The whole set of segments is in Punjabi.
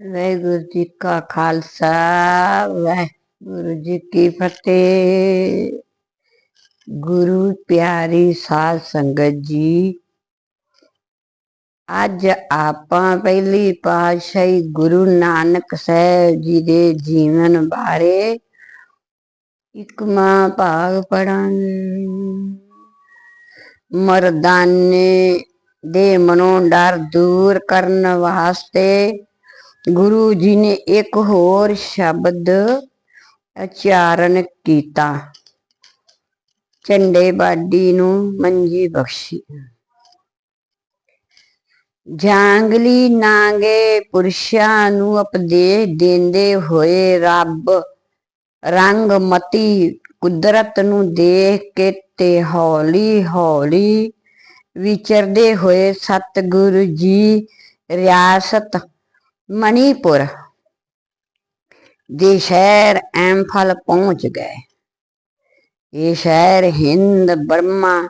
ਵਾਹਿਗੁਰੂ ਜੀ ਕਾ ਖਾਲਸਾ, ਵਾਹਿਗੁਰੂ ਜੀ ਕੀ ਫਤਿਹ। ਗੁਰੂ ਪਿਆਰੀ ਸਾਧ ਸੰਗਤ ਜੀ, ਅੱਜ ਆਪਾਂ ਪਹਿਲੀ ਪਾਤਸ਼ਾਹੀ ਗੁਰੂ ਨਾਨਕ ਸਾਹਿਬ ਜੀ ਦੇ ਜੀਵਨ ਬਾਰੇ ਇਕਮਾ ਭਾਗ ਪੜਾਂਗੇ ਮਰਦਾਨੇ ਦੇ ਮਨੋਂ ਡਰ ਦੂਰ ਕਰਨ ਵਾਸਤੇ ਗੁਰੂ ਜੀ ਨੇ ਇੱਕ ਹੋਰ ਸ਼ਬਦ ਉਚਾਰਨ ਕੀਤਾ। ਝੰਡੇ ਬਾਡੀ ਨੂੰ ਮੰਜੀ ਬਖਸ਼ੀ। ਜਾਂਗਲੀ ਨਾਂਗੇ ਪੁਰਸ਼ਾਂ ਨੂੰ ਉਪਦੇਸ਼ ਦਿੰਦੇ ਹੋਏ ਰੱਬ ਰੰਗ ਮਤੀ ਕੁਦਰਤ ਨੂੰ ਦੇਖ ਕੇ ਤੇ ਹੌਲੀ ਹੌਲੀ ਵਿਚਰਦੇ ਹੋਏ ਸਤਿਗੁਰੂ ਜੀ ਰਿਆਸਤ ਮਣੀਪੁਰ ਦੇ ਸ਼ਹਿਰ ਐਂਫਲ ਪਹੁੰਚ ਗਏ। ਇਹ ਸ਼ਹਿਰ ਹਿੰਦ, ਬਰਮਾ,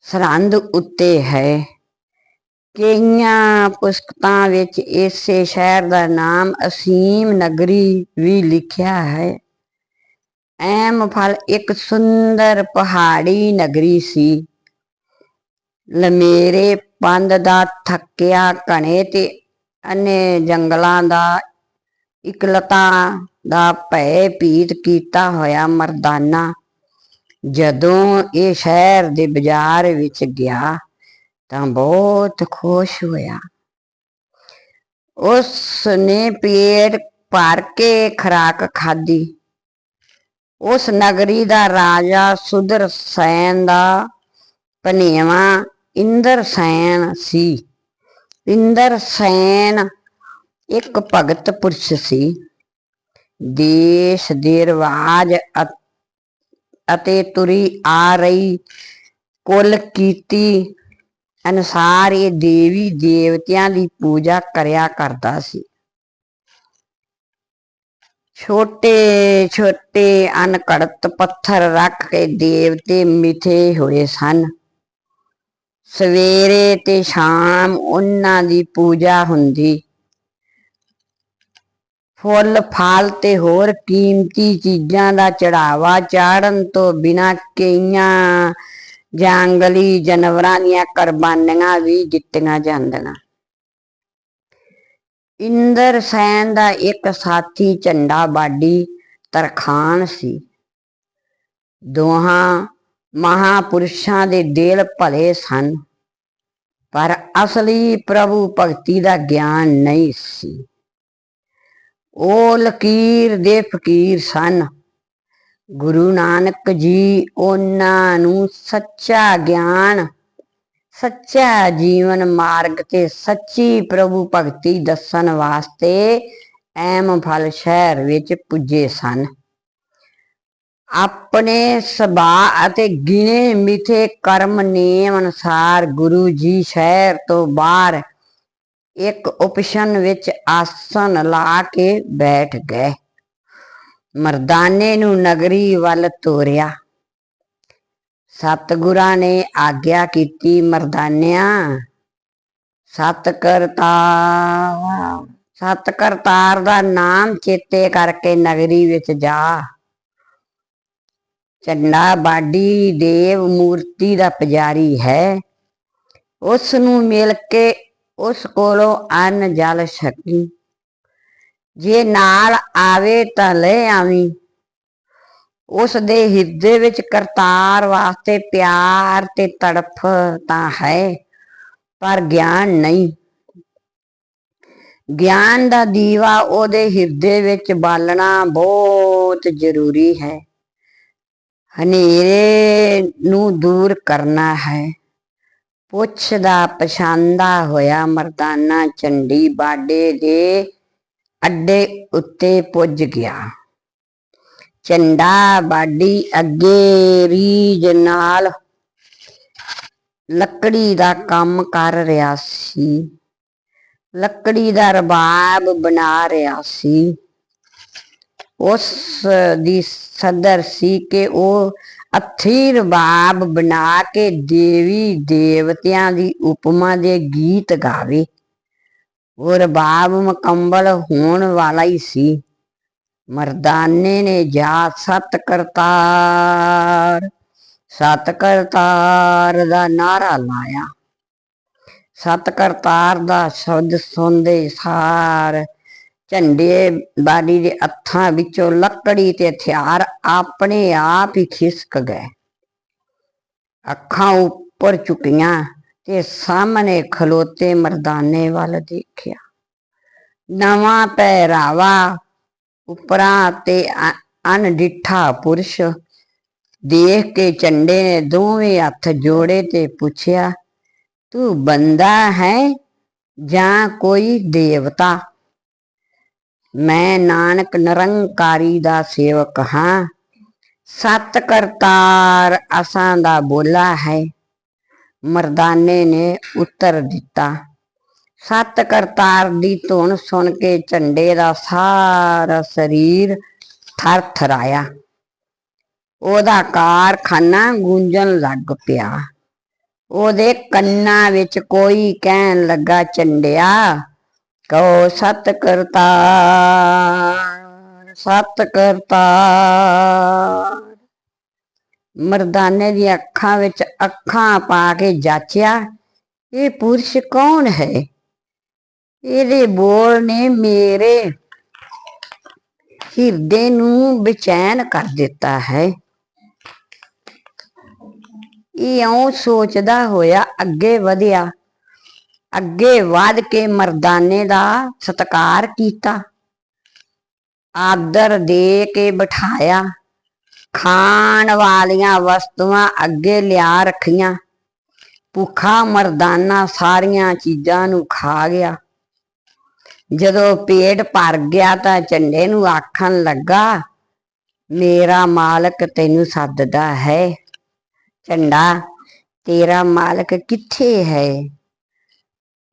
ਸਰਹੰਦ ਉੱਤੇ ਹੈ। ਕਈਆਂ ਪੁਸਤਕਾਂ ਵਿੱਚ ਇਸੇ ਸ਼ਹਿਰ ਦਾ ਨਾਮ ਅਸੀਮ ਨਗਰੀ ਵੀ ਲਿਖਿਆ ਹੈ। ਐਮਫਲ ਇੱਕ ਸੁੰਦਰ ਪਹਾੜੀ ਨਗਰੀ ਸੀ। ਲਮੇਰੇ ਪੰਦ ਦਾ ਥੱਕਿਆ ਘਣੇ ਤੇ ਅਨੇ ਜੰਗਲਾਂ ਦਾ, ਇਕਲਤਾ ਦਾ ਭੈ ਭੀਤ ਕੀਤਾ ਹੋਇਆ ਮਰਦਾਨਾ। ਜਦੋਂ ਇਹ ਸ਼ਹਿਰ ਦੇ ਬਾਜ਼ਾਰ ਵਿੱਚ ਗਿਆ ਤਾਂ ਬਹੁਤ ਖੁਸ਼ ਹੋਇਆ। ਉਸ ਨੇ ਪੇਟ ਭਰ ਕੇ ਖਰਾਕ ਖਾਧੀ। ਉਸ ਨਗਰੀ ਦਾ ਰਾਜਾ ਸੁਦਰ ਸੈਨ ਦਾ ਪਨੇਵਾ ਇੰਦਰ ਸੈਨ ਸੀ। ਇੰਦਰ ਸੈਨ ਇੱਕ ਭਗਤ ਪੁਰਸ਼ ਸੀ। ਦੇਸ਼ ਦੇ ਰਿਵਾਜ ਅਤੇ ਤੁਰੀ ਆ ਰਹੀ ਕੁੱਲ ਕੀਤੀ ਅਨਸਾਰ ਇਹ ਦੇਵੀ ਦੇਵਤਿਆਂ ਦੀ ਪੂਜਾ ਕਰਿਆ ਕਰਦਾ ਸੀ। ਛੋਟੇ ਛੋਟੇ ਅਨਕੜਤ ਪੱਥਰ ਰੱਖ ਕੇ ਦੇਵਤੇ ਮਿਥੇ ਹੋਏ ਸਨ। ਸਵੇਰੇ ਤੇ ਸ਼ਾਮ ਉਹਨਾਂ ਦੀ ਪੂਜਾ ਹੁੰਦੀ। ਫੁੱਲ ਫਲ ਤੇ ਹੋਰ ਕੀਮਤੀ ਚੀਜ਼ਾਂ ਦਾ ਚੜਾਵਾ ਚਾੜਨ ਤੋਂ ਬਿਨਾ ਕਈਆਂ ਜੰਗਲੀ ਜਾਨਵਰਾਂ ਦੀਆਂ ਕੁਰਬਾਨੀਆਂ ਵੀ ਦਿੱਤੀਆਂ ਜਾਂਦੀਆਂ। ਇੰਦਰ ਸੈਨ ਦਾ ਇੱਕ ਸਾਥੀ ਝੰਡਾ ਬਾਡੀ ਤਰਖਾਨ ਸੀ। ਦੋਹਾਂ ਮਹਾਪੁਰਸ਼ਾਂ ਦੇ ਦਿਲ ਭਲੇ ਸਨ, ਪਰ ਅਸਲੀ ਪ੍ਰਭੂ ਭਗਤੀ ਦਾ ਗਿਆਨ ਨਹੀਂ ਸੀ। ਉਹ ਲਕੀਰ ਦੇ ਫਕੀਰ ਸਨ। ਗੁਰੂ ਨਾਨਕ ਜੀ ਉਹਨਾਂ ਨੂੰ ਸੱਚਾ ਗਿਆਨ, ਸੱਚਾ ਜੀਵਨ ਮਾਰਗ ਤੇ ਸੱਚੀ ਪ੍ਰਭੂ ਭਗਤੀ ਦੱਸਣ ਵਾਸਤੇ ਐਮ ਫਲ ਸ਼ਹਿਰ ਵਿੱਚ ਪੁੱਜੇ ਸਨ। ਆਪਣੇ ਸੁਭਾਅ ਅਤੇ ਗਿਣੇ ਮਿਥੇ ਕਰਮ ਨਿਯਮ ਅਨੁਸਾਰ ਗੁਰੂ ਜੀ ਸ਼ਹਿਰ ਤੋਂ ਬਾਹਰ ਇੱਕ ਉਪਸ਼ਨ ਵਿੱਚ ਆਸਨ ਲਾ ਕੇ ਬੈਠ ਗਏ। ਮਰਦਾਨੇ ਨੂੰ ਨਗਰੀ ਵੱਲ ਤੋਰਿਆ। ਸਤਗੁਰਾਂ ਨੇ ਆਗਿਆ ਕੀਤੀ ਮਰਦਾਨਿਆਂ ਸਤ ਕਰਤਾ ਸਤ ਕਰਤਾਰ ਦਾ ਨਾਮ ਚੇਤੇ ਕਰਕੇ ਨਗਰੀ ਵਿੱਚ ਜਾ। ਚੰਡਾ ਬਾਡੀ ਦੇਵ ਮੂਰਤੀ ਦਾ ਪੁਜਾਰੀ ਹੈ। ਉਸ ਨੂੰ ਮਿਲ ਕੇ ਉਸ ਕੋਲੋਂ ਅੰਨ, ਜਲ ਛਕੀ ਜੇ ਨਾਲ ਆਵੇ ਤਾਂ ਲੈ ਆਵੀਂ। ਉਸ ਦੇ ਹਿਰਦੇ ਵਿੱਚ ਕਰਤਾਰ ਵਾਸਤੇ ਪਿਆਰ ਤੇ ਤੜਫ ਤਾਂ ਹੈ, ਪਰ ਗਿਆਨ ਨਹੀਂ। ਗਿਆਨ ਦਾ ਦੀਵਾ ਉਹਦੇ ਹਿਰਦੇ ਵਿੱਚ ਬਾਲਣਾ ਬਹੁਤ ਜ਼ਰੂਰੀ ਹੈ। ਹਨੇਰੇ ਨੂੰ ਦੂਰ ਕਰਨਾ ਹੈ। ਪੁੱਛ ਦਾ ਪਛਾਂਦਾ ਹੋਇਆ ਮਰਦਾਨਾ ਚੰਡੀ ਬਾਡੇ ਦੇ ਅੱਡੇ ਉੱਤੇ ਪੁੱਜ ਗਿਆ। ਚੰਡਾ ਬਾਡੀ ਅੱਗੇ ਰੀਜ ਨਾਲ ਲੱਕੜੀ ਦਾ ਕੰਮ ਕਰ ਰਿਹਾ ਸੀ। ਲੱਕੜੀ ਦਾ ਰਬਾਬ ਬਣਾ ਰਿਹਾ ਸੀ। ਉਸ ਦੀ ਸਦਰ ਸੀ ਕਿ ਉਹ ਅਥੀ ਰਬਾਬ ਬਣਾ ਕੇ ਦੇਵੀ ਦੇਵਤਿਆਂ ਦੀ ਉਪਮਾ ਦੇ ਗੀਤ ਗਾਵੇ। ਉਹ ਰਬਾਬ ਮੁਕੰਮਲ ਹੋਣ ਵਾਲਾ ਹੀ ਸੀ। ਮਰਦਾਨੇ ਨੇ ਜਾ ਸਤ ਕਰਤਾਰ ਸਤ ਕਰਤਾਰ ਦਾ ਨਾਰਾ ਲਾਇਆ। ਸਤ ਕਰਤਾਰ ਦਾ ਸ਼ਬਦ ਸੁਣਦੇ ਸਾਰ ਝੰਡੇ ਬਾਡੀ ਦੇ ਹੱਥਾਂ ਵਿੱਚੋਂ ਲੱਕੜੀ ਤੇ ਹਥਿਆਰ ਆਪਣੇ ਆਪ ਹੀ ਖਿਸਕ ਗਏ। ਅੱਖਾਂ ਉੱਪਰ ਚੁੱਕੀਆਂ ਤੇ ਸਾਹਮਣੇ ਖਲੋਤੇ ਮਰਦਾਨੇ ਵੱਲ ਦੇਖਿਆ। ਨਵਾਂ ਪਹਿਰਾਵਾ, ਉਪਰਾਂ ਤੇ ਅ- ਅਣਡਿੱਠਾ ਪੁਰਸ਼ ਦੇਖ ਕੇ ਚੰਡੇ ਨੇ ਦੋਵੇਂ ਹੱਥ ਜੋੜੇ ਤੇ ਪੁੱਛਿਆ, ਤੂੰ ਬੰਦਾ ਹੈ ਜਾਂ ਕੋਈ ਦੇਵਤਾ? ਮੈਂ ਨਾਨਕ ਨਿਰੰਕਾਰੀ ਦਾ ਸੇਵਕ ਹਾਂ। ਸਤ ਕਰਤਾਰ ਅਸਾਂ ਦਾ ਬੋਲਾ ਹੈ। ਮਰਦਾਨੇ ਨੇ ਉੱਤਰ ਦਿੱਤਾ। ਸਤ ਕਰਤਾਰ ਦੀ ਧੁਨ ਸੁਣ ਕੇ ਝੰਡੇ ਦਾ ਸਾਰਾ ਸਰੀਰ ਥਰ ਥਰਾਇਆ ਉਹਦਾ ਕਾਰਖਾਨਾ ਗੂੰਜਣ ਲੱਗ ਪਿਆ। ਉਹਦੇ ਕੰਨਾਂ ਵਿੱਚ ਕੋਈ ਕਹਿਣ ਲੱਗਾ, ਝੰਡਿਆ ਕਹੋ ਸਤ ਕਰਤਾ ਸਤ ਕਰਤਾ ਮਰਦਾਨੇ ਦੀਆਂ ਅੱਖਾਂ ਵਿੱਚ ਅੱਖਾਂ ਪਾ ਕੇ ਜਾਚਿਆ, ਇਹ ਪੁਰਸ਼ ਕੌਣ ਹੈ? ਇਹਦੇ ਬੋਲ ਨੇ ਮੇਰੇ ਹਿਰਦੇ ਨੂੰ ਬੇਚੈਨ ਕਰ ਦਿੱਤਾ ਹੈ। ਇਹ ਇਉਂ ਸੋਚਦਾ ਹੋਇਆ ਅੱਗੇ ਵਧਿਆ। ਅੱਗੇ ਵਧ ਕੇ ਮਰਦਾਨੇ ਦਾ ਸਤਕਾਰ ਕੀਤਾ। ਆਦਰ ਦੇ ਕੇ ਬਿਠਾਇਆ। ਖਾਣ ਵਾਲੀਆਂ ਵਸਤੂਆਂ ਅੱਗੇ ਲਿਆ ਰੱਖੀਆਂ। ਭੁੱਖਾ ਮਰਦਾਨਾ ਸਾਰੀਆਂ ਚੀਜ਼ਾਂ ਨੂੰ ਖਾ ਗਿਆ। ਜਦੋਂ ਪੇਟ ਭਰ ਗਿਆ ਤਾਂ ਝੰਡੇ ਨੂੰ ਆਖਣ ਲੱਗਾ, ਮੇਰਾ ਮਾਲਕ ਤੈਨੂੰ ਸੱਦਦਾ ਹੈ। ਝੰਡਾ, ਤੇਰਾ ਮਾਲਕ ਕਿੱਥੇ ਹੈ?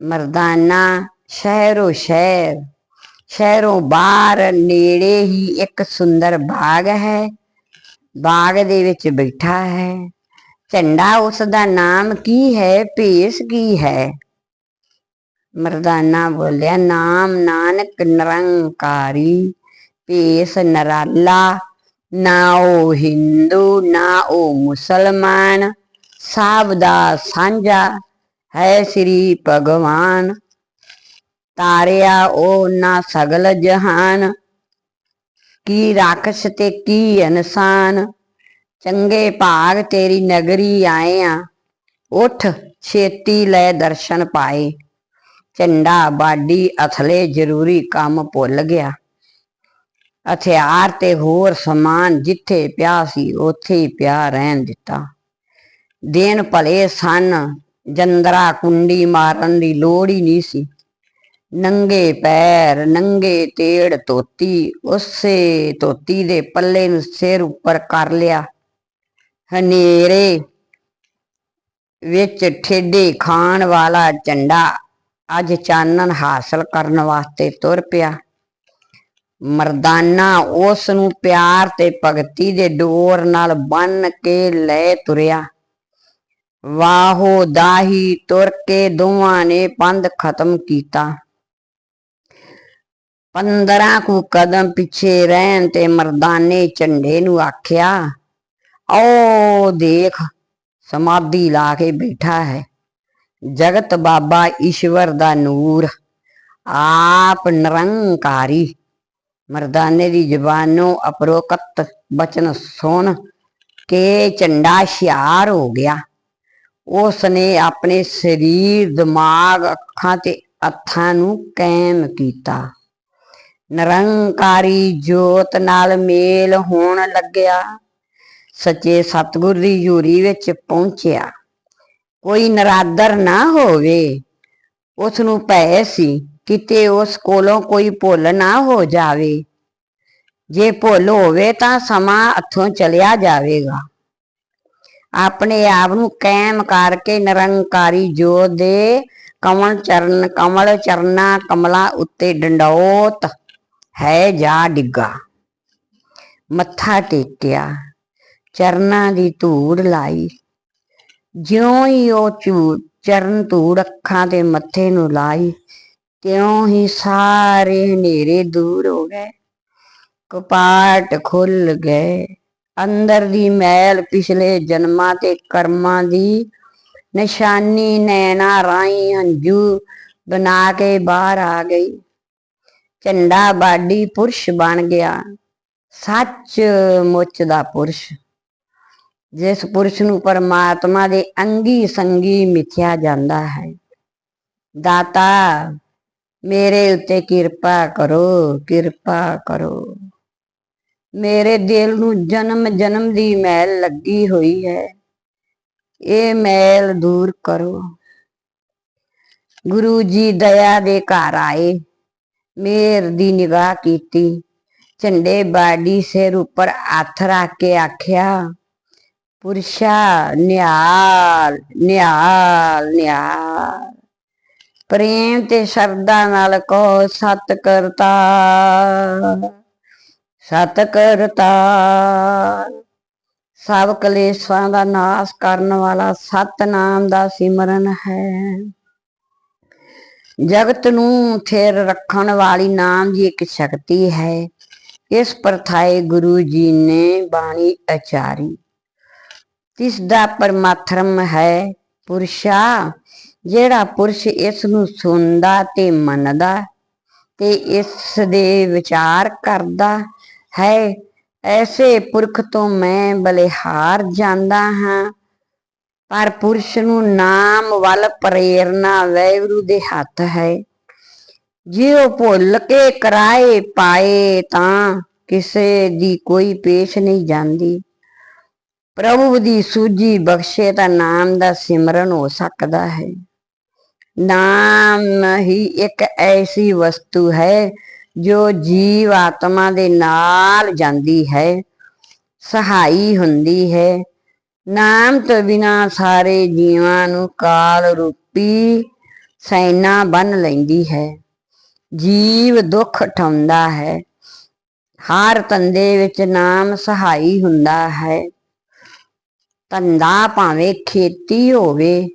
ਮਰਦਾਨਾ ਸ਼ਹਿਰੋ ਸ਼ਹਿਰ, ਸ਼ਹਿਰੋਂ ਬਾਹਰ, ਨੇੜੇ ਹੀ ਇੱਕ ਸੁੰਦਰ ਬਾਗ ਹੈ। ਬਾਗ ਦੇ ਵਿੱਚ ਬੈਠਾ ਹੈ। ਝੰਡਾ ਉਸ ਦਾ ਨਾਮ ਕੀ ਹੈ, ਭੇਸ ਕੀ ਹੈ? ਮਰਦਾਨਾ ਬੋਲਿਆ, ਨਾਮ ਨਾਨਕ ਨਿਰੰਕਾਰੀ, ਭੇਸ ਨਰਾਲਾ, ਨਾ ਉਹ ਹਿੰਦੂ, ਨਾ ਉਹ ਮੁਸਲਮਾਨ ਸਭ ਦਾ ਸਾਂਝਾ ਹੈ ਸ੍ਰੀ ਭਗਵਾਨ। ਤਾਰਿਆ ਉਹ ਨਾ ਸਗਲ ਜਹਾਨ, ਕੀ ਰਾਖਸ਼ ਤੇ ਕੀ ਇਨਸਾਨ। ਚੰਗੇ ਭਾਗ ਤੇਰੀ ਨਗਰੀ ਆਏ ਆ ਉਠ ਛੇਤੀ ਲੈ ਦਰਸ਼ਨ ਪਾਏ। ਝੰਡਾ ਬਾਡੀ ਅਥਲੇ ਜ਼ਰੂਰੀ ਕੰਮ ਭੁੱਲ ਗਿਆ। ਹਥਿਆਰ ਤੇ ਹੋਰ ਸਮਾਨ ਜਿੱਥੇ ਪਿਆ ਸੀ, ਉੱਥੇ ਹੀ ਪਿਆ ਰਹਿਣ ਦਿੱਤਾ। ਦਿਨ ਭਲੇ ਸਨ ਜੰਦਰਾ ਕੁੰਡੀ ਮਾਰਨ ਦੀ ਲੋੜ ਹੀ ਨਹੀਂ ਸੀ। ਨੰਗੇ ਪੈਰ, ਨੰਗੇ ਤੇੜ ਧੋਤੀ, ਉਸੇ ਧੋਤੀ ਦੇ ਪੱਲੇ ਨੂੰ ਸਿਰ ਉੱਪਰ ਕਰ ਲਿਆ। ਹਨੇਰੇ ਵਿੱਚ ਠੇਡੇ ਖਾਣ ਵਾਲਾ ਝੰਡਾ ਅੱਜ ਚਾਨਣ ਹਾਸਲ ਕਰਨ ਵਾਸਤੇ ਤੁਰ ਪਿਆ। ਮਰਦਾਨਾ ਉਸ ਨੂੰ ਪਿਆਰ ਤੇ ਭਗਤੀ ਦੇ ਡੋਰ ਨਾਲ ਬੰਨ ਕੇ ਲੈ ਤੁਰਿਆ। ਵਾਹੋ ਦਾਹੀ ਤੁਰ ਕੇ ਦੋਵਾਂ ਨੇ ਪੰਧ ਖਤਮ ਕੀਤਾ। ਪੰਦਰਾਂ ਕੁ ਕਦਮ ਪਿੱਛੇ ਰਹਿਣ ਤੇ ਮਰਦਾਨੇ ਝੰਡੇ ਨੂੰ ਆਖਿਆ ਓ ਦੇਖ, ਸਮਾਧੀ ਲਾ ਕੇ ਬੈਠਾ ਹੈ। ਜਗਤ ਬਾਬਾ ਈਸ਼ਵਰ ਦਾ ਨੂਰ, ਆਪ ਨਿਰੰਕਾਰੀ। ਮਰਦਾਨੇ ਦੀ ਜ਼ਬਾਨੋਂ ਅਪਰੋਕਤ ਬਚਨ ਸੁਣ ਕੇ ਝੰਡਾ ਹੁਸ਼ਿਆਰ ਹੋ ਗਿਆ। ਉਸ ਨੇ ਆਪਣੇ ਸਰੀਰ, ਦਿਮਾਗ, ਅੱਖਾਂ ਤੇ ਅੱਥਾਂ ਨੂੰ ਕਾਇਮ ਕੀਤਾ। ਨਿਰੰਕਾਰੀ ਜੋਤ ਨਾਲ ਮੇਲ ਹੋਣ ਲੱਗਿਆ। ਸੱਚੇ ਸਤਿਗੁਰ ਦੀ ਯੂਰੀ ਵਿੱਚ ਪਹੁੰਚਿਆ। ਕੋਈ ਨਰਾਦਰ ਨਾ ਹੋਵੇ। ਉਸ ਨੂੰ ਭੈ ਸੀ ਕਿਤੇ ਉਸ ਕੋਲੋਂ ਕੋਈ ਭੁੱਲ ਨਾ ਹੋ ਜਾਵੇ। ਜੇ ਭੁੱਲ ਹੋਵੇ ਤਾਂ ਸਮਾਂ ਹੱਥੋਂ ਚਲਿਆ ਜਾਵੇਗਾ। ਆਪਣੇ ਆਪ ਨੂੰ ਕਾਇਮ ਕਰਕੇ ਨਿਰੰਕਾਰੀ ਜੋਤ ਦੇ ਕਮਲ ਚਰਨ, ਕਮਲ ਚਰਨਾ, ਕਮਲਾ ਉੱਤੇ ਡੰਡੋਤ ਹੈ ਜਾ ਡਿੱਗਾ। ਮੱਥਾ ਟੇਕਿਆ, ਚਰਨਾਂ ਦੀ ਧੂੜ ਲਾਈ। ਜਿਉਂ ਹੀ ਉਹ ਚੂ ਚਰਨ ਧੂੜ ਅੱਖਾਂ ਤੇ ਮੱਥੇ ਨੂੰ ਲਾਈ। ਤਿਉਂ ਹੀ ਸਾਰੇ ਹਨੇਰੇ ਦੂਰ ਹੋ ਗਏ, ਕਪਾਟ ਖੁੱਲ ਗਏ। ਅੰਦਰ ਦੀ ਮੈਲ ਪਿਛਲੇ ਜਨਮਾਂ ਤੇ ਕਰਮਾਂ ਦੀ ਨਿਸ਼ਾਨੀ ਨੈਣਾ ਰਾਈ ਹੰਝੂ ਬਣਾ ਕੇ ਬਾਹਰ ਆ ਗਈ। ਝੰਡਾ ਬਾਡੀ ਪੁਰਸ਼ ਬਣ ਗਿਆ। ਸੱਚ ਮੁੱਚ ਦਾ ਪੁਰਸ਼। ਜਿਸ ਪੁਰਸ਼ ਨੂੰ ਪਰਮਾਤਮਾ ਦੇ ਅੰਗੀ ਸੰਗੀ ਮਿਥਿਆ ਜਾਂਦਾ ਹੈ। ਦਾਤਾ, ਮੇਰੇ ਉੱਤੇ ਕਿਰਪਾ ਕਰੋ ਕਿਰਪਾ ਕਰੋ। ਮੇਰੇ ਦਿਲ ਨੂੰ ਜਨਮ ਜਨਮ ਦੀ ਮੈਲ ਲੱਗੀ ਹੋਈ ਹੈ। ਇਹ ਮੈਲ ਦੂਰ ਕਰੋ। ਗੁਰੂ ਜੀ ਦਇਆ ਦੇ ਘਰ ਆਏ। ਮੇਰ ਦੀ ਨਿਗਾਹ ਕੀਤੀ। ਝੰਡੇ ਬਾਡੀ ਸਿਰ ਉੱਪਰ ਹੱਥ ਰੱਖ ਕੇ ਆਖਿਆ, ਪੁਰਸ਼ਾ, ਨਿਹਾਲ ਨਿਹਾਲ ਨਿਹਾਲ। ਪ੍ਰੇਮ ਤੇ ਸ਼ਰਧਾ ਨਾਲ ਕਹੋ, ਸਤ ਕਰਤਾ ਸਤ ਕਰਤਾਰ ਸਭ ਕਲੇਸ਼ਾਂ ਦਾ ਨਾਸ਼ ਕਰਨ ਵਾਲਾ ਸਤਨਾਮ ਦਾ ਸਿਮਰਨ ਹੈ। ਜਗਤ ਨੂੰ ਥਿਰ ਰੱਖਣ ਵਾਲੀ ਨਾਮ ਦੀ ਇੱਕ ਸ਼ਕਤੀ ਹੈ। ਇਸ ਪ੍ਰਥਾਏ ਗੁਰੂ ਜੀ ਨੇ ਬਾਣੀ ਅਚਾਰੀ ਤਿਸ ਦਾ ਪਰਮਾਤਮ ਹੈ ਪੁਰਸ਼ਾ, ਜਿਹੜਾ ਪੁਰਸ਼ ਇਸ ਨੂੰ ਸੁਣਦਾ ਤੇ ਮੰਨਦਾ ਤੇ ਇਸ ਦੇ ਵਿਚਾਰ ਕਰਦਾ ਹੈ, ਐਸੇ ਪੁਰਖ ਤੋਂ ਮੈਂ ਬਲਿਹਾਰ ਜਾਂਦਾ ਹਾਂ। ਪਰ ਪੁਰਸ਼ ਨੂੰ ਨਾਮ ਵੱਲ ਪ੍ਰੇਰਨਾ ਵੈਗੁਰੂ ਦੇ ਹੱਥ ਹੈ। ਜੇ ਉਹ ਭੁੱਲ ਕੇ ਕਰਾਏ ਪਾਏ ਤਾਂ ਕਿਸੇ ਦੀ ਕੋਈ ਪੇਸ਼ ਨਹੀਂ ਜਾਂਦੀ। ਪ੍ਰਭੂ ਦੀ ਸੂਝੀ ਬਖਸ਼ੇ ਤਾਂ ਨਾਮ ਦਾ ਸਿਮਰਨ ਹੋ ਸਕਦਾ ਹੈ। ਨਾਮ ਹੀ ਇੱਕ ਐਸੀ ਵਸਤੂ ਹੈ ਜੋ ਜੀਵ ਆਤਮਾ ਦੇ ਨਾਲ ਜਾਂਦੀ ਹੈ, ਸਹਾਈ ਹੁੰਦੀ ਹੈ। ਨਾਮ ਤੋਂ ਬਿਨਾ ਸਾਰੇ ਜੀਵਾਂ ਨੂੰ ਕਾਲ ਰੂਪੀ ਸੈਨਾ ਬੰਨ ਲੈਂਦੀ ਹੈ। ਜੀਵ ਦੁੱਖ ਠਾਉਂਦਾ ਹੈ। ਹਰ ਤੰਦੇ ਵਿੱਚ ਨਾਮ ਸਹਾਈ ਹੁੰਦਾ ਹੈ। ਧੰਦਾ ਭਾਵੇਂ ਖੇਤੀ ਹੋਵੇ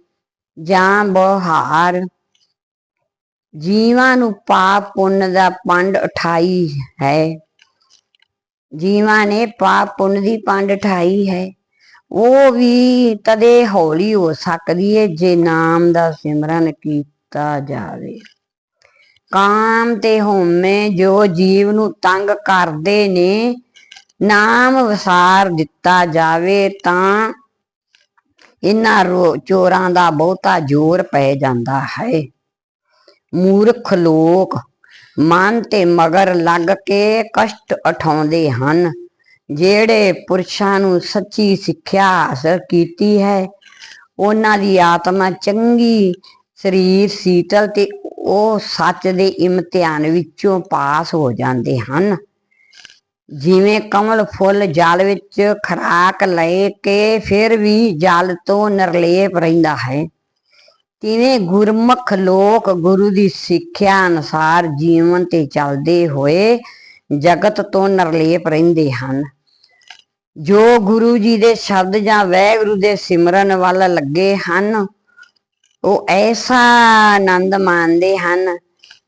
ਜਾਂ ਬਹਾਰ ਜੀਵਾਂ ਨੂੰ ਪਾਪ ਪੁੰਨ ਦਾ ਪੰਡ ਉਠਾਈ ਹੈ। ਜੀਵਾਂ ਨੇ ਪਾਪ ਪੁੰਨ ਦੀ ਪੰਡ ਉਠਾਈ ਹੈ। ਉਹ ਵੀ ਤਦੇ ਹੌਲੀ ਹੋ ਸਕਦੀ ਹੈ ਜੇ ਨਾਮ ਦਾ ਸਿਮਰਨ ਕੀਤਾ ਜਾਵੇ। ਕਾਮ ਤੇ ਹਉਮੈ ਜੋ ਜੀਵ ਨੂੰ ਤੰਗ ਕਰਦੇ ਨੇ, ਨਾਮ ਵਿਸਾਰ ਦਿੱਤਾ ਜਾਵੇ ਤਾਂ ਇਹਨਾਂ ਰੋ- ਚੋਰਾਂ ਦਾ ਬਹੁਤਾ ਜ਼ੋਰ ਪੈ ਜਾਂਦਾ ਹੈ। ਮੂਰਖ ਲੋਕ, ਮਨ ਤੇ ਮਗਰ ਲੱਗ ਕੇ ਕਸ਼ਟ ਉਠਾਉਂਦੇ ਹਨ। ਜਿਹੜੇ ਪੁਰਸ਼ਾਂ ਨੂੰ ਸੱਚੀ ਸਿੱਖਿਆ ਹਾਸਲ ਕੀਤੀ ਹੈ, ਉਹਨਾਂ ਦੀ ਆਤਮਾ ਚੰਗੀ, ਸਰੀਰ ਸੀਤਲ ਤੇ ਉਹ ਸੱਚ ਦੇ ਇਮਤਿਹਾਨ ਵਿੱਚੋਂ ਪਾਸ ਹੋ ਜਾਂਦੇ ਹਨ। ਜਿਵੇਂ ਕਮਲ ਫੁੱਲ ਜਲ ਵਿੱਚ ਖਰਾਕ ਲੈ ਕੇ ਫਿਰ ਵੀ ਜਲ ਤੋਂ ਨਿਰਲੇਪ ਰਹਿੰਦਾ ਹੈ। ਤਿਵੇਂ ਗੁਰਮੁਖ ਲੋਕ ਗੁਰੂ ਦੀ ਸਿੱਖਿਆ ਅਨੁਸਾਰ ਜੀਵਨ ਤੇ ਚੱਲਦੇ ਹੋਏ ਜਗਤ ਤੋਂ ਨਿਰਲੇਪ ਰਹਿੰਦੇ ਹਨ। ਜੋ ਗੁਰੂ ਜੀ ਦੇ ਸ਼ਬਦ ਜਾਂ ਵਾਹਿਗੁਰੂ ਦੇ ਸਿਮਰਨ ਵੱਲ ਲੱਗੇ ਹਨ, ਉਹ ਐਸਾ ਆਨੰਦ ਮਾਣਦੇ ਹਨ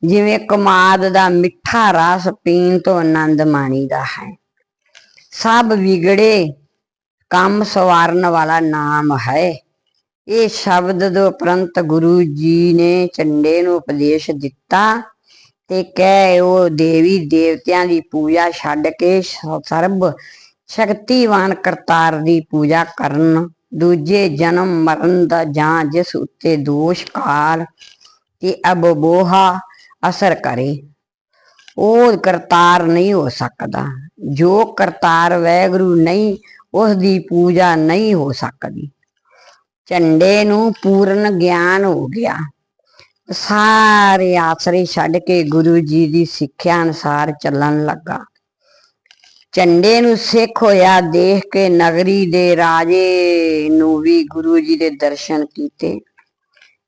ਜਿਵੇਂ ਕਮਾਦ ਦਾ ਮਿੱਠਾ ਰਸ ਪੀਣ ਤੋਂ ਆਨੰਦ ਮਾਣੀਦਾ ਹੈ। ਸਭ ਵਿਗੜੇ ਕੰਮ ਸਵਾਰਨ ਵਾਲਾ ਨਾਮ ਹੈ। ਇਹ ਸ਼ਬਦ ਦੇ ਉਪਰੰਤ ਗੁਰੂ ਜੀ ਨੇ ਚੰਡੇ ਨੂੰ ਉਪਦੇਸ਼ ਦਿੱਤਾ ਤੇ ਕਹਿ ਉਹ ਦੇਵੀ ਦੇਵਤਿਆਂ ਦੀ ਪੂਜਾ ਛੱਡ ਕੇ ਸਰਬ ਸ਼ਕਤੀਵਾਨ ਕਰਤਾਰ ਦੀ ਪੂਜਾ ਕਰਨ, ਦੂਜੇ ਜਨਮ ਮਰਨ ਦਾ ਜਾਂ ਜਿਸ ਉੱਤੇ ਦੋਸ਼ ਕਾਲ ਤੇ ਅਬਬੋਹਾ ਅਸਰ ਕਰੇ, ਉਹ ਕਰਤਾਰ ਨਹੀਂ ਹੋ ਸਕਦਾ। ਜੋ ਕਰਤਾਰ ਵੈਗੁਰੂ ਨਹੀਂ, ਉਸ ਦੀ ਪੂਜਾ ਨਹੀਂ ਹੋ ਸਕਦੀ। ਝੰਡੇ ਨੂੰ ਪੂਰਨ ਗਿਆਨ ਹੋ ਗਿਆ। ਸਾਰੇ ਆਸਰੇ ਛੱਡ ਕੇ ਗੁਰੂ ਜੀ ਦੀ ਸਿੱਖਿਆ ਅਨੁਸਾਰ ਚੱਲਣ ਲੱਗਾ। ਝੰਡੇ ਨੂੰ ਸਿੱਖ ਹੋਇਆ ਦੇਖ ਕੇ ਨਗਰੀ ਦੇ ਰਾਜੇ ਨੂੰ ਵੀ ਗੁਰੂ ਜੀ ਦੇ ਦਰਸ਼ਨ ਕੀਤੇ।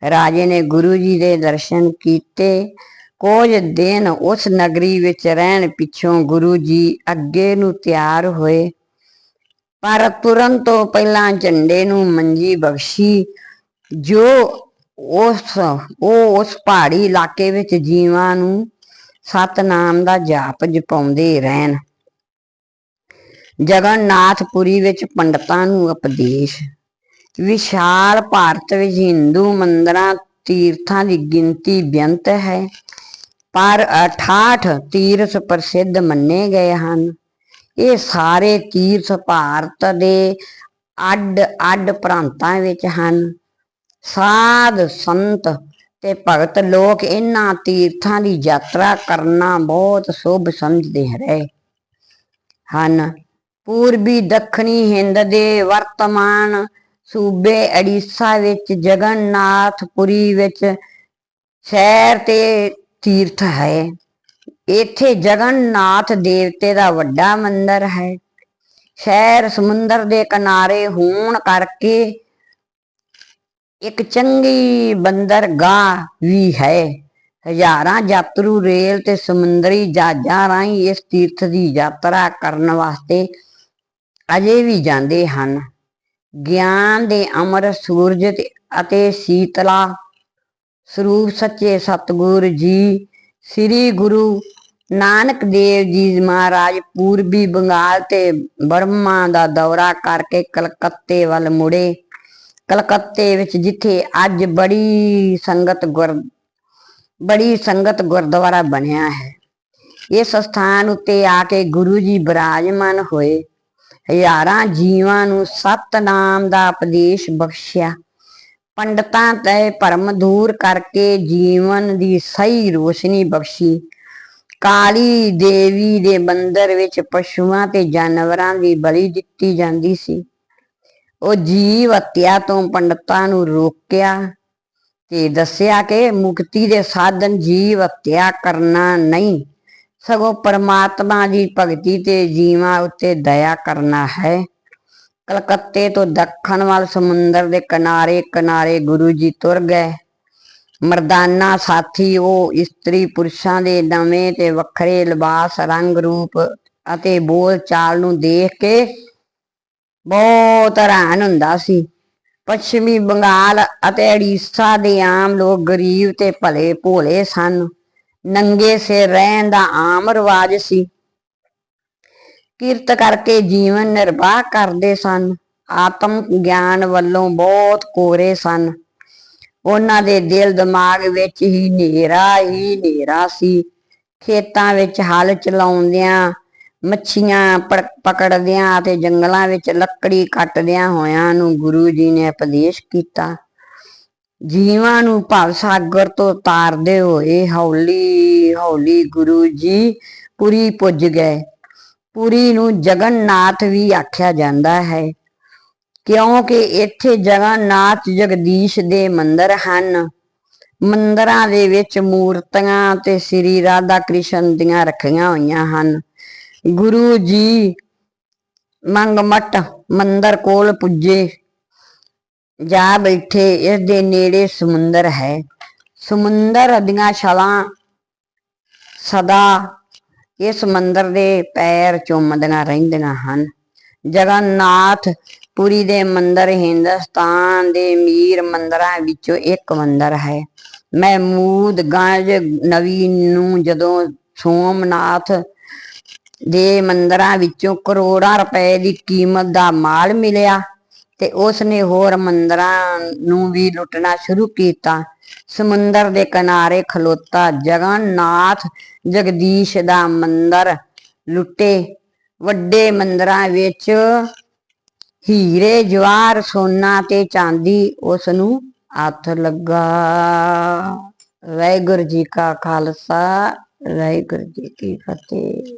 ਰਾਜੇ ਨੇ ਗੁਰੂ ਜੀ ਦੇ ਦਰਸ਼ਨ ਕੀਤੇ। ਕੁਝ ਦਿਨ ਉਸ ਨਗਰੀ ਵਿੱਚ ਰਹਿਣ ਪਿੱਛੋਂ ਗੁਰੂ ਜੀ ਅੱਗੇ ਨੂੰ ਤਿਆਰ ਹੋਏ। ਪਰ ਤੁਰਨ ਤੋਂ ਪਹਿਲਾਂ ਝੰਡੇ ਨੂੰ ਮੰਜੀ ਬਖਸ਼ੀ। ਜੋ ਉਸ, ਉਹ ਉਸ ਪਹਾੜੀ ਇਲਾਕੇ ਵਿੱਚ ਜੀਵਾਂ ਨੂੰ ਸਤਨਾਮ ਦਾ ਜਾਪ ਜਪਾਉਂਦੇ ਰਹਿਣ। ਜਗਨਨਾਥਪੁਰੀ ਵਿੱਚ ਪੰਡਤਾਂ ਨੂੰ ਉਪਦੇਸ਼। ਵਿਸ਼ਾਲ ਭਾਰਤ ਵਿੱਚ ਹਿੰਦੂ ਮੰਦਰਾਂ, ਤੀਰਥਾਂ ਦੀ ਗਿਣਤੀ ਬੇਅੰਤ ਹੈ, ਪਰ 68 ਤੀਰਥ ਪ੍ਰਸਿੱਧ ਮੰਨੇ ਗਏ ਹਨ। ਇਹ ਸਾਰੇ ਤੀਰਥ ਭਾਰਤ ਦੇ ਅੱਡ ਅੱਡ ਪ੍ਰਾਂਤਾਂ ਵਿੱਚ ਹਨ। ਸਾਧ, ਸੰਤ ਤੇ ਭਗਤ ਲੋਕ ਇਹਨਾਂ ਤੀਰਥਾਂ ਦੀ ਯਾਤਰਾ ਕਰਨਾ ਬਹੁਤ ਸ਼ੁਭ ਸਮਝਦੇ ਰਹੇ ਹਨ। ਪੂਰਬੀ ਦੱਖਣੀ ਹਿੰਦ ਦੇ ਵਰਤਮਾਨ ਸੂਬੇ ਅੜੀਸਾ ਵਿੱਚ ਜਗਨਨਾਥਪੁਰੀ ਵਿੱਚ ਸ਼ਹਿਰ ਤੇ ਤੀਰਥ ਹੈ। ਇੱਥੇ ਜਗਨਨਾਥ ਦੇਵਤੇ ਦਾ ਵੱਡਾ ਮੰਦਿਰ ਹੈ। ਸ਼ਹਿਰ ਸਮੁੰਦਰ ਦੇ ਕਿਨਾਰੇ ਹੋਣ ਕਰਕੇ ਇੱਕ ਚੰਗੀ ਬੰਦਰਗਾਹ ਵੀ ਹੈ। ਹਜ਼ਾਰਾਂ ਯਾਤਰੂ ਰੇਲ ਤੇ ਸਮੁੰਦਰੀ ਜਹਾਜ਼ਾਂ ਰਾਹੀਂ ਇਸ ਤੀਰਥ ਦੀ ਯਾਤਰਾ ਕਰਨ ਵਾਸਤੇ ਅਜੇ ਵੀ ਜਾਂਦੇ ਹਨ। ਗਿਆਨ ਦੇ ਅਮਰ ਸੂਰਜ ਅਤੇ ਸੀਤਲਾ ਸਰੂਪ ਸੱਚੇ ਸਤਿਗੁਰ ਜੀ ਸ੍ਰੀ ਗੁਰੂ ਨਾਨਕ ਦੇਵ ਜੀ ਮਹਾਰਾਜ ਪੂਰਬੀ ਬੰਗਾਲ ਤੇ ਬਰਮਾ ਦਾ ਦੌਰਾ ਕਰਕੇ ਕਲਕੱਤੇ ਵੱਲ ਮੁੜੇ। ਕਲਕੱਤੇ ਵਿੱਚ ਜਿੱਥੇ ਅੱਜ ਬੜੀ ਸੰਗਤ ਗੁਰ, ਬੜੀ ਸੰਗਤ ਗੁਰਦੁਆਰਾ ਬਣਿਆ ਹੈ। ਇਸ ਸਥਾਨ ਉੱਤੇ ਆ ਕੇ ਗੁਰੂ ਜੀ ਬਿਰਾਜਮਾਨ ਹੋਏ। ਹਜ਼ਾਰਾਂ ਜੀਵਾਂ ਨੂੰ ਸਤਨਾਮ ਦਾ ਉਪਦੇਸ਼ ਬਖਸ਼ਿਆ। ਪੰਡਤਾਂ ਤੇ ਭਰਮ ਦੂਰ ਕਰਕੇ ਜੀਵਨ ਦੀ ਸਹੀ ਰੋਸ਼ਨੀ ਬਖਸ਼ੀ। ਕਾਲੀ ਦੇਵੀ ਦੇ ਮੰਦਰ ਵਿੱਚ ਪਸ਼ੂਆਂ ਤੇ ਜਾਨਵਰਾਂ ਦੀ ਬਲੀ ਦਿੱਤੀ ਜਾਂਦੀ ਸੀ। ਉਹ ਜੀਵ ਹੱਤਿਆ ਤੋਂ ਪੰਡਤਾਂ ਨੂੰ ਰੋਕਿਆ ਤੇ ਦੱਸਿਆ ਕਿ ਮੁਕਤੀ ਦੇ ਸਾਧਨ ਜੀਵ ਹੱਤਿਆ ਕਰਨਾ ਨਹੀਂ, ਸਗੋਂ ਪਰਮਾਤਮਾ ਦੀ ਭਗਤੀ ਤੇ ਜੀਵਾਂ ਉੱਤੇ ਦਇਆ ਕਰਨਾ ਹੈ। ਕਲਕੱਤੇ ਤੋਂ ਦੱਖਣ ਵੱਲ ਸਮੁੰਦਰ ਦੇ ਕਿਨਾਰੇ ਕਿਨਾਰੇ ਗੁਰੂ ਜੀ ਤੁਰ ਗਏ। ਮਰਦਾਨਾ ਸਾਥੀ ਉਹ ਇਸਤਰੀ ਪੁਰਸ਼ਾਂ ਦੇ ਨਵੇਂ ਤੇ ਵੱਖਰੇ ਲਿਬਾਸ, ਰੰਗ ਰੂਪ ਅਤੇ ਬੋਲ ਚਾਲ ਨੂੰ ਦੇਖ ਕੇ ਬਹੁਤ ਹੈਰਾਨ ਹੁੰਦਾ ਸੀ। ਪੱਛਮੀ ਬੰਗਾਲ ਅਤੇ ਉੜੀਸਾ ਦੇ ਆਮ ਲੋਕ ਗਰੀਬ ਤੇ ਭਲੇ ਭੋਲੇ ਸਨ। ਨੰਗੇ ਸਿਰ ਰਹਿਣ ਦਾ ਆਮ ਰਿਵਾਜ ਸੀ। ਕਿਰਤ ਕਰਕੇ ਜੀਵਨ ਨਿਰਵਾਹ ਕਰਦੇ ਸਨ। ਆਤਮ ਗਿਆਨ ਵੱਲੋਂ ਬਹੁਤ ਕੋਰੇ ਸਨ। ਉਹਨਾਂ ਦੇ ਦਿਲ ਦਿਮਾਗ ਵਿੱਚ ਹੀ ਹਨੇਰਾ ਹੀ ਹਨੇਰਾ ਸੀ। ਖੇਤਾਂ ਵਿੱਚ ਹਲ ਚਲਾਉਂਦਿਆਂ, ਮੱਛੀਆਂ ਪੜ- ਪਕੜਦਿਆਂ ਅਤੇ ਜੰਗਲਾਂ ਵਿੱਚ ਲੱਕੜੀ ਕੱਟਦਿਆਂ ਹੋਇਆਂ ਨੂੰ ਗੁਰੂ ਜੀ ਨੇ ਉਪਦੇਸ਼ ਕੀਤਾ। ਜੀਵਾਂ ਨੂੰ ਭਵ ਸਾਗਰ ਤੋਂ ਤਾਰਦੇ ਹੋਏ ਹੌਲੀ ਹੌਲੀ ਗੁਰੂ ਜੀ ਪੁਰੀ ਪੁੱਜ ਗਏ। ਪੁਰੀ ਨੂੰ ਜਗਨਨਾਥ ਵੀ ਆਖਿਆ ਜਾਂਦਾ ਹੈ। ਕਿਉਂਕਿ ਇੱਥੇ ਜਗਨਨਾਥ ਜਗਦੀਸ਼ ਦੇ ਮੰਦਰ ਹਨ। ਮੰਦਰਾਂ ਦੇ ਵਿੱਚ ਮੂਰਤੀਆਂ ਤੇ ਸ੍ਰੀ ਰਾਧਾ ਕ੍ਰਿਸ਼ਨ ਦੀਆਂ ਰੱਖੀਆਂ ਹੋਈਆਂ ਹਨ। ਗੁਰੂ ਜੀ ਮੰਗਮਟ ਮੰਦਰ ਕੋਲ ਪੁੱਜੇ। ਜਾ ਬੈਠੇ, ਇਸ ਦੇ ਨੇੜੇ ਸਮੁੰਦਰ ਹੈ। ਸਮੁੰਦਰ ਦੀਆਂ ਛਾਲਾਂ ਸਦਾ ਇਸ ਮੰਦਰ ਦੇ ਪੈਰ ਚੁੰਮਦੀਆਂ ਰਹਿੰਦੀਆਂ ਹਨ। ਜਗਨਨਾਥ ਪੁਰੀ ਦੇ ਮੰਦਰ ਹਿੰਦੁਸਤਾਨ ਦੇ ਮੀਰ ਮੰਦਰਾਂ ਵਿੱਚੋਂ ਇੱਕ ਮੰਦਰ ਹੈ। ਮਹਿਮੂਦ ਗੰਜ ਨਵੀ ਨੂੰ ਜਦੋਂ ਸੋਮਨਾਥ ਦੇ ਮੰਦਰਾਂ ਵਿੱਚੋਂ ਕਰੋੜਾਂ ਰੁਪਏ ਦੀ ਕੀਮਤ ਦਾ ਮਾਲ ਮਿਲਿਆ ਤੇ ਉਸ ਨੇ ਹੋਰ ਮੰਦਰਾਂ ਨੂੰ ਵੀ ਲੁੱਟਣਾ ਸ਼ੁਰੂ ਕੀਤਾ। ਸਮੁੰਦਰ ਦੇ ਕਿਨਾਰੇ ਖਲੋਤਾ ਜਗਨਨਾਥ ਜਗਦੀਸ਼ ਦਾ ਮੰਦਰ ਲੁੱਟੇ। ਵੱਡੇ ਮੰਦਰਾਂ ਵਿੱਚ ਹੀਰੇ, ਜਵਾਰ, ਸੋਨਾ ਤੇ ਚਾਂਦੀ ਉਸ ਨੂੰ ਹੱਥ ਲੱਗਾ। ਵਾਹਿਗੁਰੂ ਜੀ ਕਾ ਖਾਲਸਾ, ਵਾਹਿਗੁਰੂ ਜੀ ਕੀ ਫਤਿਹ।